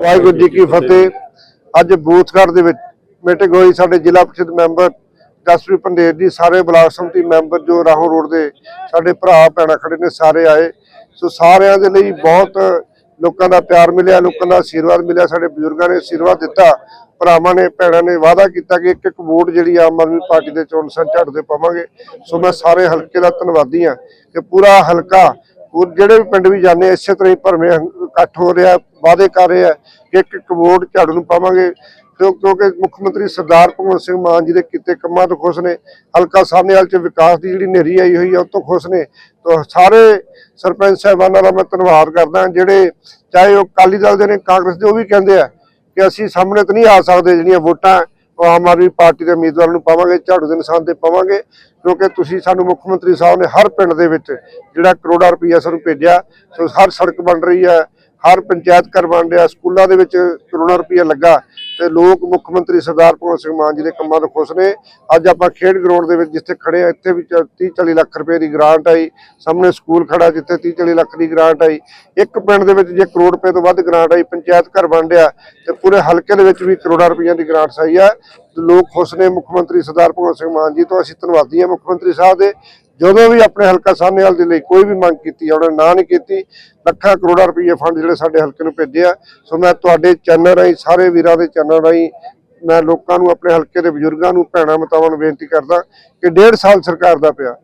ਵਾਹਿਗੁਰੂ ਜੀ ਕੀ ਫਤਿਹ। ਅੱਜ ਬੂਥਗੜ੍ਹ ਦੇ ਵਿੱਚ ਮੀਟਿੰਗ ਹੋਈ, ਸਾਡੇ ਜ਼ਿਲ੍ਹਾ ਪ੍ਰੀਸ਼ਦ ਮੈਂਬਰ ਜਸਪ੍ਰੀਤ ਪੰਡੇਰ ਜੀ, ਸਾਰੇ ਬਲਾਕ ਸੰਮਤੀ ਮੈਂਬਰ ਜੋ ਰਾਹੋਂ ਰੋਡ ਦੇ ਸਾਡੇ ਭਰਾ, ਭੈਣਾਂ ਖੜੇ ਨੇ, ਸਾਰੇ ਆਏ। ਸੋ ਸਾਰਿਆਂ ਦੇ ਲਈ ਬਹੁਤ ਲੋਕਾਂ ਦਾ ਪਿਆਰ ਮਿਲਿਆ, ਲੋਕਾਂ ਦਾ ਆਸ਼ੀਰਵਾਦ ਮਿਲਿਆ, ਸਾਡੇ ਬਜ਼ੁਰਗਾਂ ਨੇ ਆਸ਼ੀਰਵਾਦ ਦਿੱਤਾ, ਭਰਾਵਾਂ ਨੇ, ਭੈਣਾਂ ਨੇ ਵਾਅਦਾ ਕੀਤਾ ਕਿ ਇੱਕ ਇੱਕ ਵੋਟ ਜਿਹੜੀ ਆਮ ਆਦਮੀ ਪਾਰਟੀ ਦੇ ਚੋਣ ਸਰ ਝਾੜੂ ਪਾਵਾਂਗੇ। ਸੋ ਮੈਂ ਸਾਰੇ ਹਲਕੇ ਦਾ ਧੰਨਵਾਦੀ ਹਾਂ ਕਿ ਪੂਰਾ ਹਲਕਾ ਹੋਰ ਜਿਹੜੇ ਵੀ ਪਿੰਡ ਵੀ ਜਾਂਦੇ ਆ, ਇਸੇ ਤਰ੍ਹਾਂ ਹੀ ਭਰਵੇਂ ਇਕੱਠ ਹੋ ਰਿਹਾ ਵਾਅਦੇ ਕਰ ਰਹੇ ਆ ਕਿ ਇੱਕ ਇੱਕ ਵੋਟ ਝਾੜੂ ਨੂੰ ਪਾਵਾਂਗੇ। ਕਿਉਂ- ਕਿਉਂਕਿ ਮੁੱਖ ਮੰਤਰੀ ਸਰਦਾਰ ਭਗਵੰਤ ਸਿੰਘ ਮਾਨ ਜੀ ਦੇ ਕੀਤੇ ਕੰਮਾਂ ਤੋਂ ਖੁਸ਼ ਨੇ। ਹਲਕਾ ਸਾਹਨੇਵਾਲ ਚ ਵਿਕਾਸ ਦੀ ਜਿਹੜੀ ਨੇਰੀ ਆਈ ਹੋਈ ਆ ਉਹ ਤੋਂ ਖੁਸ਼ ਨੇ। ਤਾਂ ਸਾਰੇ ਸਰਪੰਚ ਸਾਹਿਬਾਨਾਂ ਦਾ ਮੈਂ ਧੰਨਵਾਦ ਕਰਦਾ। ਜਿਹੜੇ ਚਾਹੇ ਉਹ ਅਕਾਲੀ ਦਲ ਦੇ ਨੇ ਕਾਂਗਰਸ ਦੇ ਉਹ ਵੀ ਕਹਿੰਦੇ ਆ ਕਿ ਅਸੀਂ ਸਾਹਮਣੇ ਤਾਂ ਨਹੀਂ ਆ ਸਕਦੇ ਜਿਹੜੀਆਂ ਵੋਟਾਂ। ਆਮ ਆਦਮੀ ਪਾਰਟੀ ਦੇ ਉਮੀਦਵਾਰ ਨੂੰ ਪਾਵਾਂਗੇ, ਝਾੜੂ ਦੇ ਨਿਸ਼ਾਨ ਤੇ ਪਾਵਾਂਗੇ, ਕਿਉਂਕਿ ਤੁਸੀਂ ਸਾਨੂੰ ਮੁੱਖ ਮੰਤਰੀ ਸਾਹਿਬ ਨੇ ਹਰ ਪਿੰਡ ਦੇ ਵਿੱਚ ਜਿਹੜਾ ਕਰੋੜਾਂ ਰੁਪਈਆ ਸਾਨੂੰ ਭੇਜਿਆ, ਸੋ ਹਰ ਸੜਕ ਬਣ ਰਹੀ ਹੈ, ਹਰ ਪੰਚਾਇਤ ਘਰ ਬਣ ਰਿਹਾ, ਸਕੂਲਾਂ ਦੇ ਵਿੱਚ ਕਰੋੜਾਂ ਰੁਪਈਆ ਲੱਗਾ ਤੇ ਲੋਕ ਮੁੱਖ ਮੰਤਰੀ ਸਰਦਾਰ ਭਗਵੰਤ ਸਿੰਘ ਮਾਨ ਜੀ ਦੇ ਕੰਮਾਂ ਤੋਂ ਖੁਸ਼ ਨੇ। ਅੱਜ ਆਪਾਂ ਖੇਡ ਗਰਾਊਂਡ ਦੇ ਵਿੱਚ ਜਿੱਥੇ ਖੜੇ ਆ, ਇੱਥੇ ਵੀ 30 40 ਲੱਖ ਰੁਪਏ ਦੀ ਗ੍ਰਾਂਟ ਆਈ। ਸਾਹਮਣੇ ਸਕੂਲ ਖੜਾ ਜਿੱਥੇ 30 40 ਲੱਖ ਦੀ ਗ੍ਰਾਂਟ ਆਈ। ਇੱਕ ਪਿੰਡ ਦੇ ਵਿੱਚ ਜੇ ਕਰੋੜ ਰੁਪਏ ਤੋਂ ਵੱਧ ਗ੍ਰਾਂਟ ਆਈ, ਪੰਚਾਇਤ ਘਰ ਬਣ ਰਿਹਾ ਤੇ ਪੂਰੇ ਹਲਕੇ ਦੇ ਵਿੱਚ ਵੀ ਕਰੋੜਾਂ ਰੁਪਈਆਂ ਦੀ ਗ੍ਰਾਂਟ ਆਈ ਆ। ਲੋਕ ਖੁਸ਼ ਨੇ ਮੁੱਖ ਮੰਤਰੀ ਸਰਦਾਰ ਭਗਵੰਤ ਸਿੰਘ ਮਾਨ ਜੀ ਤੋਂ। ਅਸੀਂ ਧੰਨਵਾਦੀ ਹਾਂ ਮੁੱਖ ਮੰਤਰੀ ਸਾਹਿਬ ਦੇ। ਜਦੋਂ ਵੀ ਆਪਣੇ ਹਲਕਾ ਸਾਹਨੇਵਾਲ ਦੇ ਲਈ ਕੋਈ ਵੀ ਮੰਗ ਕੀਤੀ ਉਹਨਾਂ ਨੇ ਨਾ ਨਹੀਂ ਕੀਤੀ, ਲੱਖਾਂ ਕਰੋੜਾਂ ਰੁਪਏ ਫੰਡ ਜਿਹੜੇ ਸਾਡੇ ਹਲਕੇ ਨੂੰ ਭੇਜਿਆ ਸੋ ਮੈਂ ਤੁਹਾਡੇ ਚੈਨਲ ਰਾਹੀਂ, ਸਾਰੇ ਵੀਰਾਂ ਦੇ ਚੈਨਲ ਰਾਹੀਂ, ਮੈਂ ਲੋਕਾਂ ਨੂੰ, ਆਪਣੇ ਹਲਕੇ ਦੇ ਬਜ਼ੁਰਗਾਂ ਨੂੰ, ਭੈਣਾਂ ਮਤਾਵਾਂ ਨੂੰ ਬੇਨਤੀ ਕਰਦਾ ਕਿ ਡੇਢ ਸਾਲ ਸਰਕਾਰ ਦਾ ਪਿਆ।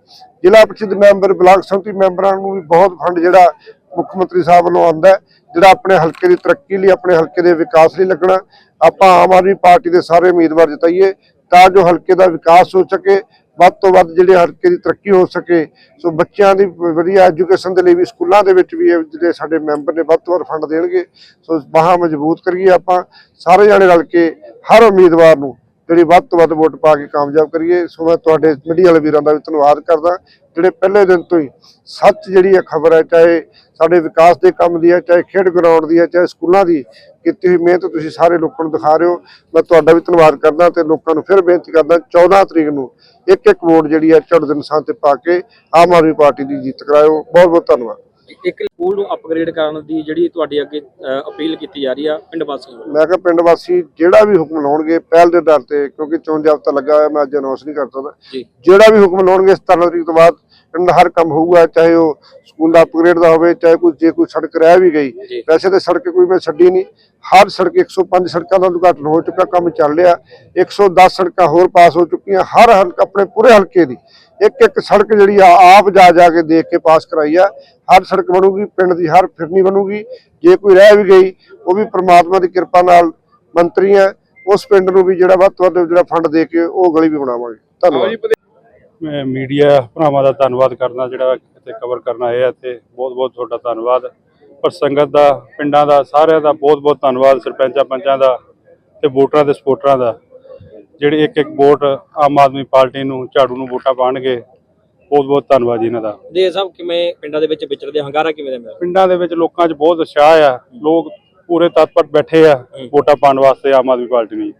ਜ਼ਿਲ੍ਹਾ ਪ੍ਰੀਸ਼ਦ ਮੈਂਬਰ ਬਲਾਕ ਸੰਮਤੀ ਮੈਂਬਰਾਂ ਨੂੰ ਵੀ ਬਹੁਤ ਫੰਡ ਜਿਹੜਾ ਮੁੱਖ ਮੰਤਰੀ ਸਾਹਿਬ ਵੱਲੋਂ ਆਉਂਦਾ ਜਿਹੜਾ ਆਪਣੇ ਹਲਕੇ ਦੀ ਤਰੱਕੀ ਲਈ, ਆਪਣੇ ਹਲਕੇ ਦੇ ਵਿਕਾਸ ਲਈ ਲੱਗਣਾ ਆਪਾਂ ਆਮ ਆਦਮੀ ਪਾਰਟੀ ਦੇ ਸਾਰੇ ਉਮੀਦਵਾਰ ਜਿਤਾਈਏ ਤਾਂ ਜੋ ਹਲਕੇ ਦਾ ਵਿਕਾਸ ਹੋ ਸਕੇ ਵੱਧ ਤੋਂ ਵੱਧ ਜਿਹੜੇ ਹਲਕੇ ਦੀ ਤਰੱਕੀ ਹੋ ਸਕੇ। ਸੋ ਬੱਚਿਆਂ ਦੀ ਵਧੀਆ ਐਜੂਕੇਸ਼ਨ ਦੇ ਲਈ ਵੀ ਸਕੂਲਾਂ ਦੇ ਵਿੱਚ ਵੀ ਜਿਹੜੇ ਸਾਡੇ ਮੈਂਬਰ ਨੇ ਵੱਧ ਤੋਂ ਵੱਧ ਫੰਡ ਦੇਣਗੇ। ਸੋ ਬਾਹਾਂ ਮਜ਼ਬੂਤ ਕਰੀਏ ਆਪਾਂ, ਸਾਰੇ ਜਾਣੇ ਰਲ ਕੇ ਹਰ ਉਮੀਦਵਾਰ ਨੂੰ ਜਿਹੜੀ ਵੱਧ ਤੋਂ ਵੱਧ ਵੋਟ ਪਾ ਕੇ ਕਾਮਯਾਬ ਕਰੀਏ। ਸੋ ਮੈਂ ਤੁਹਾਡੇ ਮੀਡੀਆ ਵਾਲੇ ਵੀਰਾਂ ਦਾ ਵੀ ਧੰਨਵਾਦ ਕਰਦਾ। ਜਿਹੜੇ ਪਹਿਲੇ ਦਿਨ ਤੋਂ ਹੀ ਸੱਚ ਜਿਹੜੀ ਹੈ ਖਬਰ ਹੈ, ਚਾਹੇ ਸਾਡੇ ਵਿਕਾਸ ਦੇ ਕੰਮ ਦੀ ਹੈ, ਚਾਹੇ ਖੇਡ ਗਰਾਊਂਡ ਦੀ ਹੈ, ਚਾਹੇ ਸਕੂਲਾਂ ਦੀ ਕੀਤੀ ਹੋਈ ਮਿਹਨਤ ਤੁਸੀਂ ਸਾਰੇ ਲੋਕਾਂ ਨੂੰ ਦਿਖਾ ਰਹੇ ਹੋ। ਮੈਂ ਤੁਹਾਡਾ ਵੀ ਧੰਨਵਾਦ ਕਰਦਾ ਤੇ ਲੋਕਾਂ ਨੂੰ ਫਿਰ ਬੇਨਤੀ ਕਰਦਾ 14 ਤਰੀਕ ਨੂੰ ਇੱਕ ਇੱਕ ਵੋਟ ਜਿਹੜੀ ਹੈ ਝੜ ਦੇ ਨਿਸ਼ਾਨ ਤੇ ਪਾ ਕੇ ਆਮ ਆਦਮੀ ਪਾਰਟੀ ਦੀ ਜਿੱਤ ਕਰਾਇਓ। ਬਹੁਤ ਬਹੁਤ ਧੰਨਵਾਦ। ਇੱਕ ਸਕੂਲ ਨੂੰ ਅਪਗ੍ਰੇਡ ਕਰਨ ਦੀ ਜਿਹੜੀ ਤੁਹਾਡੀ ਅੱਗੇ ਅਪੀਲ ਕੀਤੀ ਜਾ ਰਹੀ ਆ ਪਿੰਡ ਵਾਸੀਆਂ ਵੱਲੋਂ? ਮੈਂ ਕਿਹਾ ਪਿੰਡ ਵਾਸੀ ਜਿਹੜਾ ਵੀ ਹੁਕਮ ਲਾਉਣਗੇ ਪਹਿਲ ਦੇ ਦਰ ਤੇ ਕਿਉਂਕਿ ਚੋਣ ਜਾਬਤਾ ਲੱਗਾ ਹੋਇਆ ਮੈਂ ਅੱਜ ਅਨਾਉਂਸ ਨਹੀਂ ਕਰ ਸਕਦਾ। ਜੀ। ਜਿਹੜਾ ਵੀ ਹੁਕਮ ਲਾਉਣਗੇ 17 ਤਰੀਕ ਤੋਂ ਬਾਅਦ ਪਿੰਡ ਦਾ ਹਰ ਕੰਮ ਹੋਊਗਾ ਚਾਹੇ ਉਹ ਸਕੂਲ ਦਾ ਅਪਗ੍ਰੇਡ ਦਾ ਹੋਵੇ ਚਾਹੇ ਕੋਈ ਜੇ ਕੋਈ ਸੜਕ ਰਹਿ ਵੀ ਗਈ। ਵੈਸੇ ਤਾਂ ਸੜਕ ਕੋਈ ਮੈਂ ਛੱਡੀ ਨਹੀਂ। ਹਰ ਸੜਕ 105 ਸੜਕਾਂ ਦਾ ਉਦਘਾਟਨ ਹੋ ਚੁੱਕਾ ਕੰਮ ਚੱਲ ਰਿਹਾ। 110 ਸੜਕਾਂ ਹੋਰ ਪਾਸ ਹੋ ਚੁੱਕੀਆਂ ਹਰ ਹਲਕਾ ਆਪਣੇ ਪੂਰੇ ਹਲਕੇ ਦੀ। ਇੱਕ ਇੱਕ ਸੜਕ ਜਿਹੜੀ ਆ ਆਪ ਜਾ ਜਾ ਕੇ ਦੇਖ ਕੇ ਪਾਸ ਕਰਾਈ ਆ। ਹਰ ਸੜਕ ਬਣੂਗੀ ਪਿੰਡ ਦੀ ਹਰ ਫਿਰਨੀ ਬਣੂਗੀ। ਜੇ ਕੋਈ ਰਹਿ ਵੀ ਗਈ ਉਹ ਵੀ ਪ੍ਰਮਾਤਮਾ ਦੀ ਕਿਰਪਾ ਨਾਲ ਮੰਤਰੀ ਆ ਉਸ ਪਿੰਡ ਨੂੰ ਵੀ ਜਿਹੜਾ ਵੱਧ ਤੋਂ ਵੱਧ ਜਿਹੜਾ ਫੰਡ ਦੇ ਕੇ ਉਹ ਗਲੀ ਵੀ ਬਣਾਵਾਂਗੇ। ਧੰਨਵਾਦ। ਮੈਂ ਮੀਡੀਆ ਭਰਾਵਾਂ ਦਾ ਧੰਨਵਾਦ ਕਰਨਾ ਜਿਹੜਾ ਇੱਥੇ ਕਵਰ ਕਰਨ ਆਏ ਆ ਇੱਥੇ। ਬਹੁਤ ਬਹੁਤ ਤੁਹਾਡਾ ਧੰਨਵਾਦ। ਪਰ ਸੰਗਤ ਦਾ ਪਿੰਡਾਂ ਦਾ ਸਾਰਿਆਂ ਦਾ ਬਹੁਤ ਬਹੁਤ ਧੰਨਵਾਦ ਸਰਪੰਚਾਂ ਪੰਚਾਂ ਦਾ ਤੇ ਵੋਟਰਾਂ ਦੇ ਸਪੋਰਟਰਾਂ ਦਾ। ਜਿਹੜੇ ਇੱਕ ਇੱਕ ਵੋਟ ਆਮ ਆਦਮੀ ਪਾਰਟੀ ਨੂੰ ਝਾੜੂ ਨੂੰ ਵੋਟਾਂ ਪਾਣਗੇ ਬਹੁਤ ਬਹੁਤ ਧੰਨਵਾਦ ਜੀ ਇਹਨਾਂ ਦਾ। ਦੇ ਸਾਹਿਬ ਕਿਵੇਂ ਪਿੰਡਾਂ ਦੇ ਵਿੱਚ ਵਿਚਰਦੇ ਹੰਗਾਰਾ ਕਿਵੇਂ ਦਾ ਮਿਲਿਆ? ਪਿੰਡਾਂ ਦੇ ਵਿੱਚ ਲੋਕਾਂ 'ਚ ਬਹੁਤ ਉਤਸ਼ਾਹ ਆ। ਲੋਕ ਪੂਰੇ ਤਤਪਰ ਬੈਠੇ ਆ ਵੋਟਾਂ ਪਾਉਣ ਵਾਸਤੇ ਆਮ ਆਦਮੀ ਪਾਰਟੀ ਨੂੰ ਜੀ।